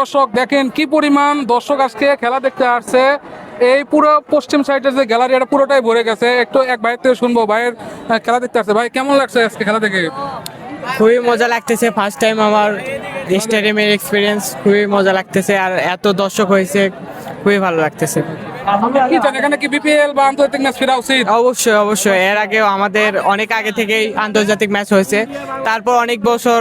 দর্শক দেখেন কি পরিমাণ দর্শক আজকে খেলা দেখতে আসছে। এই পুরো পশ্চিম সাইডের যে গ্যালারি এটা পুরোটাই ভরে গেছে। একটু এক ভাইয়ের থেকে শুনব ভাইয়ের খেলা দেখতে আসছে। ভাই কেমন লাগছে আজকে খেলা দেখে? খুবই মজা লাগতেছে। ফার্স্ট টাইম আমার স্টেডিয়ামের এক্সপিরিয়েন্স খুবই মজা লাগতেছে। আর এত দর্শক হয়েছে খুবই ভালো লাগতেছে। কি চান এখানে কি বিপিএল বা আন্তর্জাতিক ম্যাচ ফেরা উচিত? অবশ্যই অবশ্যই। এর আগেও আমাদের অনেক আগে থেকেই আন্তর্জাতিক ম্যাচ হয়েছে। তারপর অনেক বছর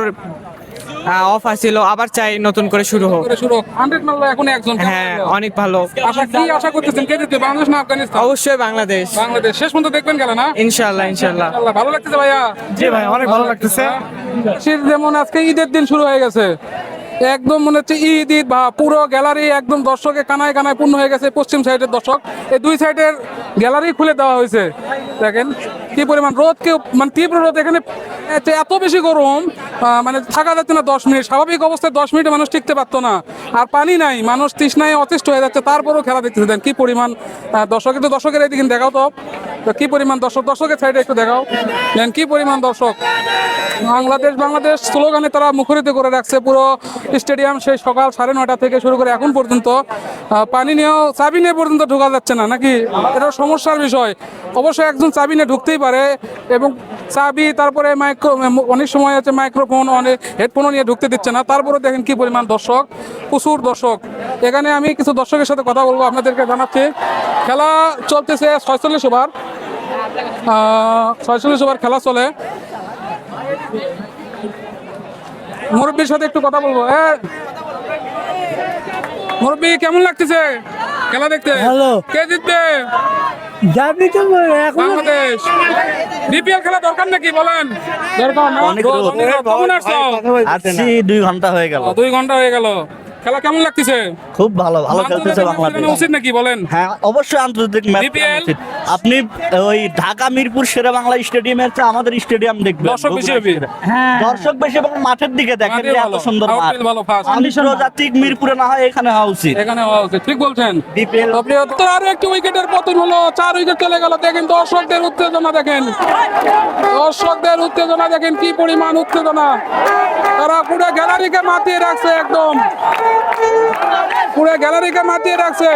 অফ ছিল আবার চাই নতুন করে শুরু হোক। শুরু হান্ড্রেড মারলো এখন একজন হ্যাঁ অনেক ভালো। আশা কি আশা করতেছেন? কে জিতবে বাংলাদেশ না আফগানিস্তান? অবশ্যই বাংলাদেশ। বাংলাদেশ। শেষ পর্যন্ত দেখবেন খেলা না? ইনশাল্লাহ ইনশাল্লাহ আল্লাহ ভালো লাগতেছে ভাইয়া? জি ভাই অনেক ভালো লাগতেছে। যেমন আজকে ঈদের দিন শুরু হয়ে গেছে। একদম মনে হচ্ছে ঈদ ঈদ বা পুরো গ্যালারি একদম দর্শকে কানায় কানায় পূর্ণ হয়ে গেছে পশ্চিম সাইডের দর্শক। এই দুই সাইডের গ্যালারি খুলে দেওয়া হয়েছে। দেখেন কি পরিমাণ রোদ কেউ মানে তীব্র রোদ এখানে এত- এত বেশি গরম মানে থাকা যাচ্ছে না দশ মিনিট। স্বাভাবিক অবস্থায় দশ মিনিটে মানুষ টিকতে পারতো না। আর পানি নাই, মানুষ তৃষ্ণায় অতিষ্ঠ হয়ে যাচ্ছে, তারপরেও খেলা দেখতেছে। দেন কি পরিমাণ দর্শক, একটু দর্শকের এদিকে দেখাও তো। কি পরিমাণ দর্শক, দর্শকের সাইডে একটু দেখাও। দেন কি পরিমাণ দর্শক। বাংলাদেশ বাংলাদেশ স্লোগানে তারা মুখরিত করে রাখছে পুরো স্টেডিয়াম সেই সকাল সাড়ে নয়টা থেকে শুরু করে এখন পর্যন্ত। পানি নিয়েও, চাবি নিয়ে পর্যন্ত ঢোকা যাচ্ছে না, নাকি? এটা সমস্যার বিষয়। অবশ্যই একজন চাবি নিয়ে ঢুকতেই পারে এবং চাবি তারপরে মাইক্রো অনেক সময় হচ্ছে মাইক্রোফোন অনেক হেডফোনও নিয়ে ঢুকতে দিচ্ছে না। তারপরে দেখেন কি পরিমাণ দর্শক প্রচুর দর্শক। এখানে আমি কিছু দর্শকের সাথে কথা বলব আপনাদেরকে জানাচ্ছি। খেলা চলতেছে ছয়চল্লিশ ওভার। ছয়চল্লিশ ওভার খেলা চলে। মুরব্বীর সাথে একটু কথা বলব। হ্যাঁ মুরব্বী কেমন লাগতেছে? খেলা দেখতে। কে জিতবে? যাবি তো এখন বাংলাদেশ। বিপিএল খেলা দরকার নাকি? বলেন। দরকার না? অনেক রোদ। আসছি দুই ঘণ্টা হয়ে গেল। দুই ঘণ্টা হয়ে গেল। খেলা কেমন লাগতেছে? খুব ভালো ভালো খেলতেছে বাংলাদেশ। উচিত নাকি বলেন? হ্যাঁ অবশ্যই আন্তর্জাতিক ম্যাচ? আপনি ওই ঢাকা মিরপুর শেরে বাংলা স্টেডিয়ামের চেয়ে আমাদের স্টেডিয়াম দেখবেন। দর্শক বেশি হবে। হ্যাঁ। দর্শক বেশি এবং মাঠের দিকে দেখেন এত সুন্দর মাঠ। ভালো, fast। আন্তর্জাতিক মিরপুরে না হয় এখানে হওয়া উচিত। এখানে হওয়া উচিত। ঠিক বলছেন। বিপিএল তো প্রিয় তো আরও একটি উইকেটের পতন হলো। চার উইকেট চলে গেল। দেখেন দর্শকদের উত্তেজনা দেখেন। দর্শকদের উত্তেজনা দেখেন কি পরিমাণ উত্তেজনা। তারা পুরো গ্যালারিকে মাতিয়ে রাখছে একদম। পুরো গ্যালারিকে মাতিয়ে রাখছে।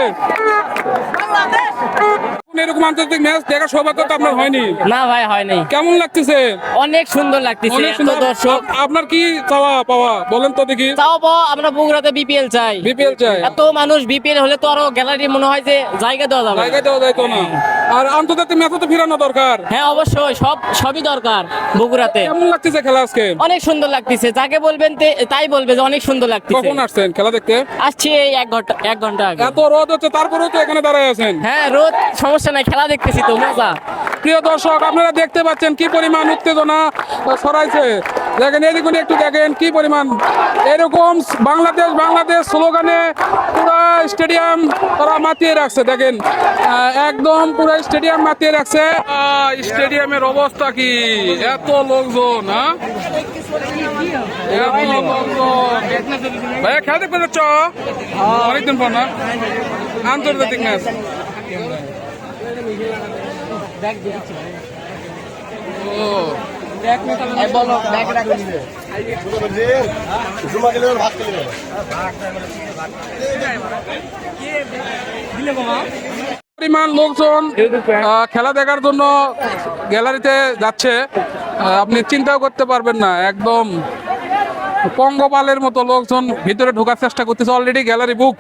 এরকম আন্তর্জাতিক ম্যাচ দেখার সৌভাগ্য তো আপনার হয়নি? না ভাই হয় নাই কেমন লাগতেছে? অনেক সুন্দর লাগতেছে অনেক এত সুন্দর। দর্শক। আপনার কি চাওয়া পাওয়া? বলেন তো দেখি। তাও পাও আমরা বগুড়াতে বিপিএল চাই। বিপিএল চাই। এত মানুষ বিপিএল হলে তো আরও গ্যালারি মনে হয় যে জায়গা দেওয়া যাবে। না। জায়গায় দেওয়া যাইতো না। আর আন্তর্জাতিক ম্যাচও তো ফিরানো দরকার। হ্যাঁ অবশ্যই সব সবই দরকার বগুড়াতে। কেমন লাগতেছে খেলা আজকে? অনেক সুন্দর লাগতেছে যাকে বলবেন তে- তাই বলবে যে অনেক সুন্দর লাগতেছে। কখন আসছেন খেলা দেখতে? আসছি এই এক ঘণ্টা এক ঘণ্টা আগে। এত রোদ হচ্ছে তারপরেও তো এখানে দাঁড়ায় আছেন। হ্যাঁ রোদ সমস্যা নাই খেলা দেখতেছি তো মজা। প্রিয় দর্শক আপনারা দেখতে পাচ্ছেন কি পরিমাণ উত্তেজনা ছড়াইছে দেখেন, এদিকে একটু দেখেন, কি পরিমাণ? এরকম বাংলাদেশ বাংলাদেশ স্লোগানে পুরো স্টেডিয়াম তারা মাতিয়ে রাখছে, দেখেন। একদম পুরো স্টেডিয়াম মাতিয়ে রাখছে। স্টেডিয়ামের অবস্থা কি? এত লোকজন হ্যাঁ? ভাইয়া খেলা দেখতে যাচ্ছ অনেকদিন পর না? আন্তর্জাতিক ম্যাচ। ও। পরিমাণ লোকজন খেলা দেখার জন্য গ্যালারিতে যাচ্ছে। আপনি চিন্তাও করতে পারবেন না, একদম পঙ্গপালের মতো লোকজন ভিতরে ঢোকার চেষ্টা করতেছে। অলরেডি গ্যালারি বুক